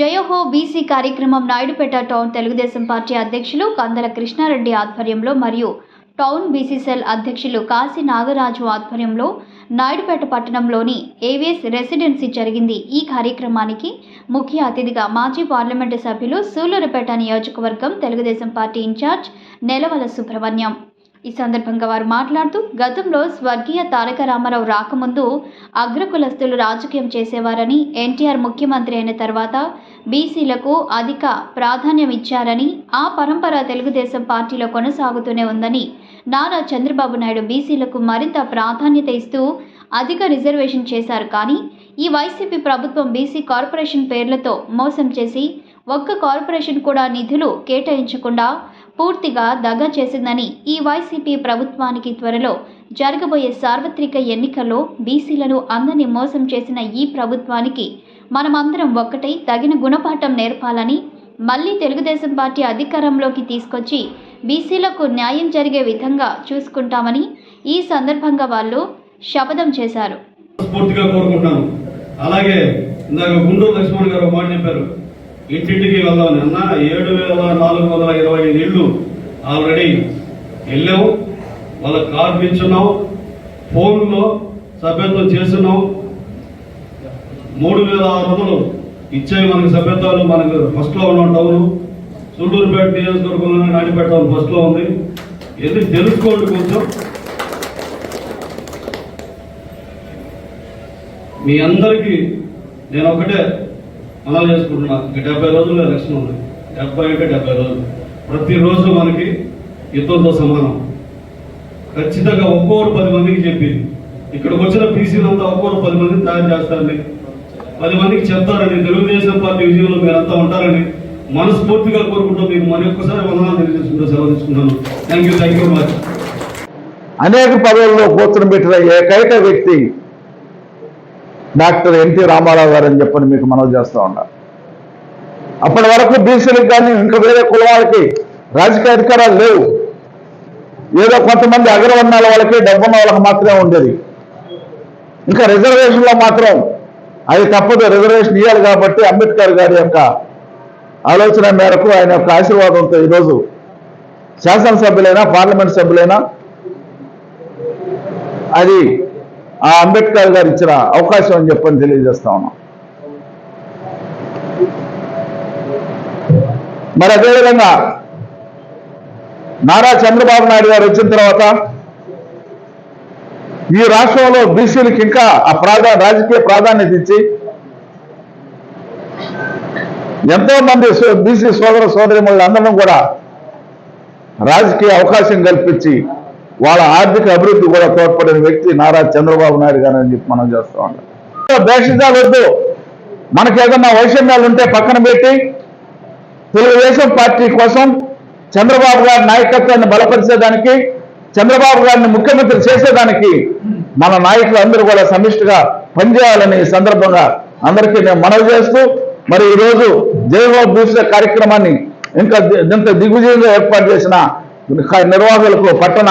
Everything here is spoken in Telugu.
జయహో బీసీ కార్యక్రమం నాయుడుపేట టౌన్ తెలుగుదేశం పార్టీ అధ్యక్షులు కందల కృష్ణారెడ్డి ఆధ్వర్యంలో మరియు టౌన్ బీసీ సెల్ అధ్యక్షులు కాశీ నాగరాజు ఆధ్వర్యంలో నాయుడుపేట పట్టణంలోని ఏవిఎస్ రెసిడెన్సీ జరిగింది. ఈ కార్యక్రమానికి ముఖ్య అతిథిగా మాజీ పార్లమెంటు సభ్యులు సూలూరుపేట నియోజకవర్గం తెలుగుదేశం పార్టీ ఇన్ఛార్జ్ నెలవల సుబ్రహ్మణ్యం ఈ సందర్భంగా వారు మాట్లాడుతూ గతంలో స్వర్గీయ తారక రామారావు రాకముందు అగ్రకులస్తులు రాజకీయం చేసేవారని ఎన్టీఆర్ ముఖ్యమంత్రి అయిన తర్వాత బీసీలకు అధిక ప్రాధాన్యం ఇచ్చారని ఆ పరంపర తెలుగుదేశం పార్టీలో కొనసాగుతూనే ఉందని నారా చంద్రబాబు నాయుడు బీసీలకు మరింత ప్రాధాన్యత ఇస్తూ అధిక రిజర్వేషన్ చేశారు కానీ ఈ వైసీపీ ప్రభుత్వం బీసీ కార్పొరేషన్ పేర్లతో మోసం చేసి ఒక్క కార్పొరేషన్ కూడా నిధులు కేటాయించకుండా పూర్తిగా దగా చేసిందని ఈ వైసీపీ ప్రభుత్వానికి త్వరలో జరగబోయే సార్వత్రిక ఎన్నికల్లో బీసీలను అందరినీ మోసం చేసిన ఈ ప్రభుత్వానికి మనమందరం ఒక్కటై తగిన గుణపాఠం నేర్పాలని మళ్ళీ తెలుగుదేశం పార్టీ అధికారంలోకి తీసుకొచ్చి బీసీలకు న్యాయం జరిగే విధంగా చూసుకుంటామని ఈ సందర్భంగా వాళ్ళు శపథం చేశారు. స్ఫూర్తిగా కోరుకుంటున్నాను. అలాగే ఇందాక గుండూరు లక్ష్మణ్ గారు ఒక మాట చెప్పారు. ఇంటింటికి వెళ్దాం నిన్న ఏడు వేల నాలుగు వందల ఇరవై ఐదు ఇళ్ళు ఆల్రెడీ వెళ్ళాము వాళ్ళ కార్డు ఇచ్చున్నాం ఫోన్లో సభ్యత్వం చేస్తున్నాం మూడు వేల ఆరు వందలు ఇచ్చాయి మనకి సభ్యత్వాలు. మనకు ఫస్ట్లో ఉన్న టౌన్. సూళ్ళూరుపేట నియోజకవర్గంలో నాటిపేట టౌన్ ఫస్ట్ ఉంది. ఎందుకు తెలుసుకోండి కొంచెం? మీ అందరికీ నేను ఒకటే అలా చేసుకుంటున్నా. ఇంకా డెబ్బై రోజుల్లో ఎలక్షన్ ఉంది. డెబ్బై అంటే డెబ్బై రోజులు. ప్రతిరోజు మనకి యుద్ధంతో సమానం. ఖచ్చితంగా ఒక్కొక్కరు పది మందికి చెప్పింది. ఇక్కడికి వచ్చిన బీసీలంతా ఒక్కొక్కరు పది మందిని తయారు చేస్తారని. పది మందికి చెప్తారని. తెలుగుదేశం పార్టీ విజయంలో మీరంతా ఉంటారని మనస్ఫూర్తిగా కోరుకుంటూ మీకు మరి ఒక్కసారి వందనాలు తెలియజేసుకుంటూ సెలవు తీసుకుంటాను thank you thank you much అనేక పదవుల్లో కూర్చొని ఏకైక వ్యక్తి డాక్టర్ ఎన్టీ రామారావు గారు అని చెప్పని మీకు మనవి చేస్తూ ఉన్నారు అప్పటి వరకు బీసీలకు కానీ ఇంకా వేరే కులవాళ్ళకి రాజకీయ అధికారాలు లేవు. ఏదో కొంతమంది అగ్రవర్ణాల వాళ్ళకి డబ్బున్న వాళ్ళకి మాత్రమే ఉండేది. ఇంకా రిజర్వేషన్లో మాత్రం అది తప్పదు. రిజర్వేషన్ ఇవ్వాలి కాబట్టి అంబేద్కర్ గారి యొక్క ఆలోచన మేరకు ఆయన యొక్క ఆశీర్వాదంతో ఈరోజు శాసనసభ్యులైనా పార్లమెంట్ సభ్యులైనా అది ఆ అంబేద్కర్ గారు ఇచ్చిన అవకాశం అని చెప్పని తెలియజేస్తా ఉన్నాం. మరి అదేవిధంగా నారా చంద్రబాబు నాయుడు గారు వచ్చిన తర్వాత ఈ రాష్ట్రంలో బీసీలకు ఇంకా ఆ ప్రాధా రాజకీయ ప్రాధాన్యత ఇచ్చి ఎంతో మంది బీసీ సోదర సోదరిమణులందరం కూడా రాజకీయ అవకాశం కల్పించి వాళ్ళ ఆర్థిక అభివృద్ధి కూడా తోడ్పడిన వ్యక్తి నారా చంద్రబాబు నాయుడు గారు అని చెప్పి మనం చేస్తూ ఉంటాం దేశజాలు వద్దు. మనకి ఏదన్నా వైషమ్యాలు ఉంటే పక్కన పెట్టి తెలుగుదేశం పార్టీ కోసం చంద్రబాబు గారి నాయకత్వాన్ని బలపరిచేదానికి చంద్రబాబు గారిని ముఖ్యమంత్రి చేసేదానికి మన నాయకులు అందరూ కూడా సమిష్టిగా పనిచేయాలని సందర్భంగా అందరికీ నేను మనవి చేస్తూ మరి ఈరోజు జయబాబు దూసే కార్యక్రమాన్ని ఇంకా ఇంత దిగ్విజయంగా ఏర్పాటు చేసిన నిర్వాహకులకు పట్టణ